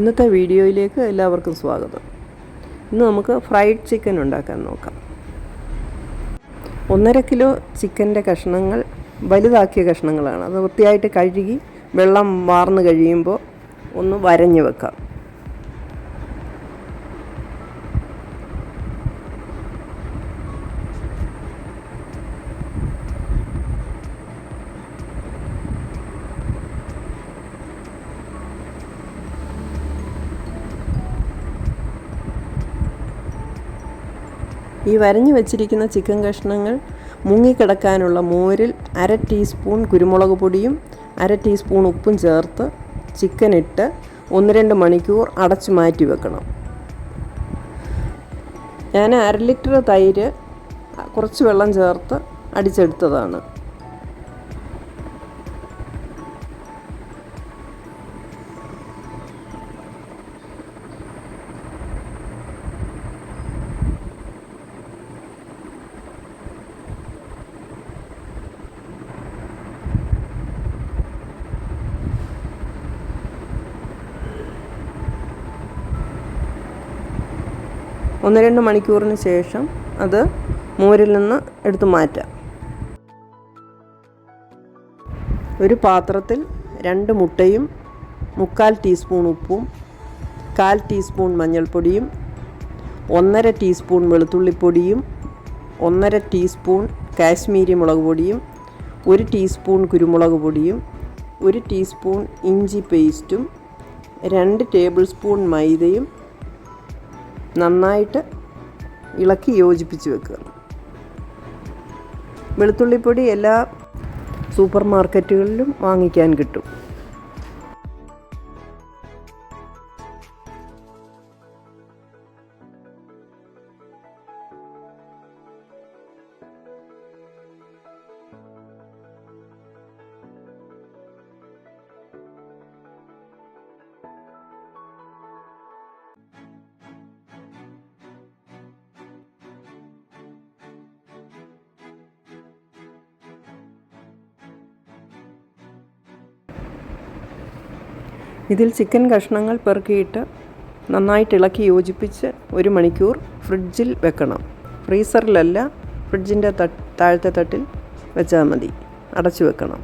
ഇന്നത്തെ വീഡിയോയിലേക്ക് എല്ലാവർക്കും സ്വാഗതം. ഇന്ന് നമുക്ക് ഫ്രൈഡ് ചിക്കൻ ഉണ്ടാക്കാൻ നോക്കാം. ഒന്നര കിലോ ചിക്കന്റെ കഷ്ണങ്ങൾ വലുതാക്കിയ കഷ്ണങ്ങളാണ്. അത് വൃത്തിയായിട്ട് കഴുകി വെള്ളം വാർന്ന് കഴിയുമ്പോൾ ഒന്ന് വരഞ്ഞു വെക്കാം. ഈ വരഞ്ഞു വെച്ചിരിക്കുന്ന ചിക്കൻ കഷ്ണങ്ങൾ മുങ്ങിക്കിടക്കാനുള്ള മോരിൽ അര ടീസ്പൂൺ കുരുമുളക് പൊടിയും അര ടീസ്പൂൺ ഉപ്പും ചേർത്ത് ചിക്കൻ ഇട്ട് ഒന്ന് രണ്ട് മണിക്കൂർ അടച്ചു മാറ്റി വെക്കണം. ഞാൻ അര ലിറ്റർ തൈര് കുറച്ച് വെള്ളം ചേർത്ത് അടിച്ചെടുത്തതാണ്. ഒന്ന് രണ്ട് മണിക്കൂറിന് ശേഷം അത് മോരിൽ നിന്ന് എടുത്തു മാറ്റാം. ഒരു പാത്രത്തിൽ രണ്ട് മുട്ടയും മുക്കാൽ ടീസ്പൂൺ ഉപ്പും കാൽ ടീസ്പൂൺ മഞ്ഞൾപ്പൊടിയും ഒന്നര ടീസ്പൂൺ വെളുത്തുള്ളിപ്പൊടിയും ഒന്നര ടീസ്പൂൺ കാശ്മീരി മുളക് പൊടിയും ഒരു ടീസ്പൂൺ കുരുമുളക് പൊടിയും ഒരു ടീസ്പൂൺ ഇഞ്ചി പേസ്റ്റും രണ്ട് ടേബിൾ സ്പൂൺ മൈദയും നന്നായിട്ട് ഇളക്കി യോജിപ്പിച്ച് വെക്കുക. വെളുത്തുള്ളിപ്പൊടി എല്ലാ സൂപ്പർ മാർക്കറ്റുകളിലും വാങ്ങിക്കാൻ കിട്ടും. ഇതിൽ ചിക്കൻ കഷ്ണങ്ങൾ പെറുക്കിയിട്ട് നന്നായിട്ട് ഇളക്കി യോജിപ്പിച്ച് ഒരു മണിക്കൂർ ഫ്രിഡ്ജിൽ വെക്കണം. ഫ്രീസറിലല്ല ഫ്രിഡ്ജിന്റെ താഴത്തെ തട്ടിൽ വെച്ചാൽ മതി. അടച്ചു വെക്കണം.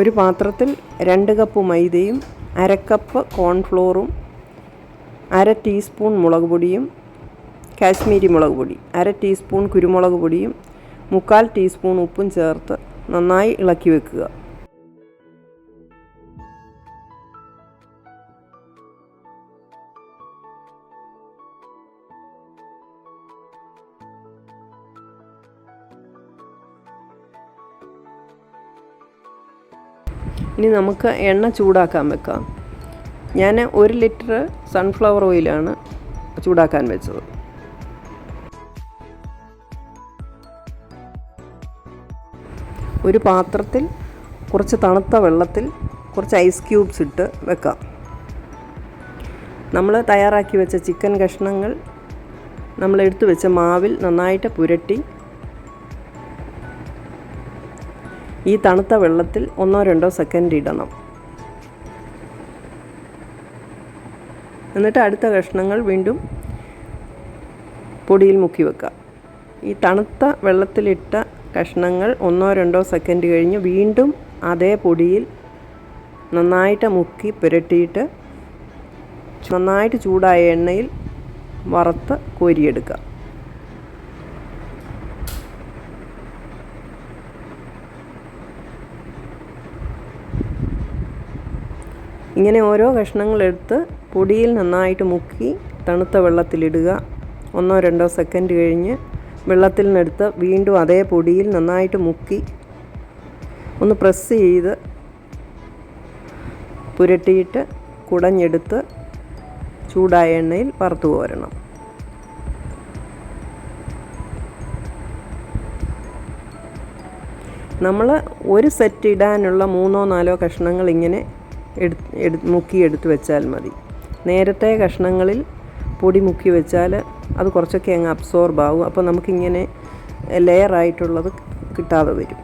ഒരു പാത്രത്തിൽ രണ്ട് കപ്പ് മൈദയും അര കപ്പ് കോൺഫ്ലോറും അര ടീസ്പൂൺ മുളക് പൊടിയും കാശ്മീരി മുളക് പൊടി അര ടീസ്പൂൺ കുരുമുളക് പൊടിയും മുക്കാൽ ടീസ്പൂൺ ഉപ്പും ചേർത്ത് നന്നായി ഇളക്കി വെക്കുക. ഇനി നമുക്ക് എണ്ണ ചൂടാക്കാൻ വെക്കാം. ഞാൻ ഒരു ലിറ്റർ സൺഫ്ലവർ ഓയിലാണ് ചൂടാക്കാൻ വെച്ചത്. ഒരു പാത്രത്തിൽ കുറച്ച് തണുത്ത വെള്ളത്തിൽ കുറച്ച് ഐസ് ക്യൂബ്സ് ഇട്ട് വെക്കാം. നമ്മൾ തയ്യാറാക്കി വെച്ച ചിക്കൻ കഷ്ണങ്ങൾ നമ്മൾ എടുത്തു വെച്ച മാവിൽ നന്നായിട്ട് പുരട്ടി ഈ തണുത്ത വെള്ളത്തിൽ ഒന്നോ രണ്ടോ സെക്കൻഡ് ഇടണം. എന്നിട്ട് അടുത്ത കഷ്ണങ്ങൾ വീണ്ടും പൊടിയിൽ മുക്കി വെക്കുക. ഈ തണുത്ത വെള്ളത്തിലിട്ട കഷ്ണങ്ങൾ ഒന്നോ രണ്ടോ സെക്കൻഡ് കഴിഞ്ഞ് വീണ്ടും അതേ പൊടിയിൽ നന്നായിട്ട് മുക്കി പുരട്ടിയിട്ട് നന്നായിട്ട് ചൂടായ എണ്ണയിൽ വറുത്ത് കോരിയെടുക്കുക. ഇങ്ങനെ ഓരോ കഷ്ണങ്ങളെടുത്ത് പൊടിയിൽ നന്നായിട്ട് മുക്കി തണുത്ത വെള്ളത്തിലിടുക. ഒന്നോ രണ്ടോ സെക്കൻഡ് കഴിഞ്ഞ് വെള്ളത്തിൽ നിന്നെടുത്ത് വീണ്ടും അതേ പൊടിയിൽ നന്നായിട്ട് മുക്കി ഒന്ന് പ്രസ് ചെയ്ത് പുരട്ടിയിട്ട് കുടഞ്ഞെടുത്ത് ചൂടായ എണ്ണയിൽ വറുത്തു കോരണം. നമ്മൾ ഒരു സെറ്റ് ഇടാനുള്ള മൂന്നോ നാലോ കഷ്ണങ്ങൾ ഇങ്ങനെ എടു മുക്കി എടുത്ത് വെച്ചാൽ മതി. നേരത്തെ കഷ്ണങ്ങളിൽ പൊടി മുക്കി വെച്ചാൽ അത് കുറച്ചൊക്കെ അങ്ങ് അബ്സോർബ് ആവും. അപ്പോൾ നമുക്കിങ്ങനെ ലെയറായിട്ടുള്ളത് കിട്ടാതെ വരും.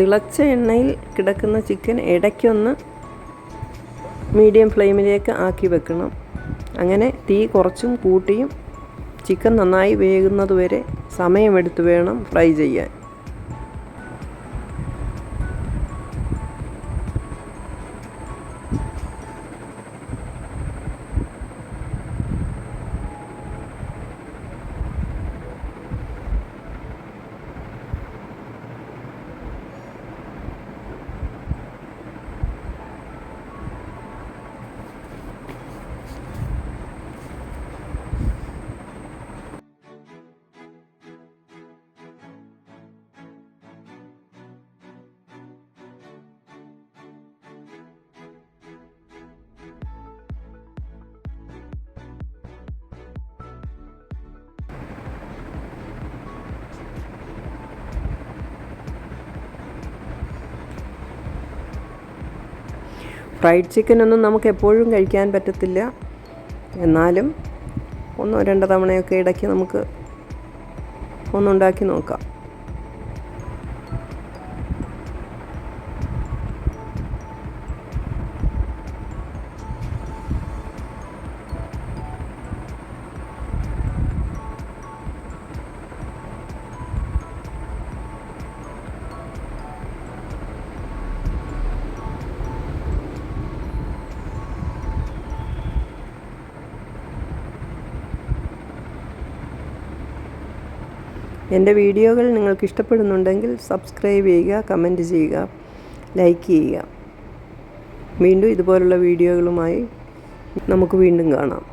തിളച്ച എണ്ണയിൽ കിടക്കുന്ന ചിക്കൻ ഇടയ്ക്കൊന്ന് മീഡിയം ഫ്ലെയിമിലേക്ക് ആക്കി വെക്കണം. അങ്ങനെ തീ കുറച്ചും കൂട്ടിയും ചിക്കൻ നന്നായി വേകുന്നത് വരെ സമയമെടുത്ത് വേണം ഫ്രൈ ചെയ്യാൻ. ഫ്രൈഡ് ചിക്കനൊന്നും നമുക്ക് എപ്പോഴും കഴിക്കാൻ പറ്റത്തില്ല. എന്നാലും ഒന്നോ രണ്ടോ തവണയൊക്കെ ഇടയ്ക്ക് നമുക്ക് ഒന്നുണ്ടാക്കി നോക്കാം. എന്റെ വീഡിയോകൾ നിങ്ങൾക്ക് ഇഷ്ടപ്പെടുന്നുണ്ടെങ്കിൽ സബ്സ്ക്രൈബ് ചെയ്യുക കമന്റ് ചെയ്യുക ലൈക്ക് ചെയ്യുക. വീണ്ടും ഇതുപോലുള്ള വീഡിയോകളുമായി നമുക്ക് വീണ്ടും കാണാം.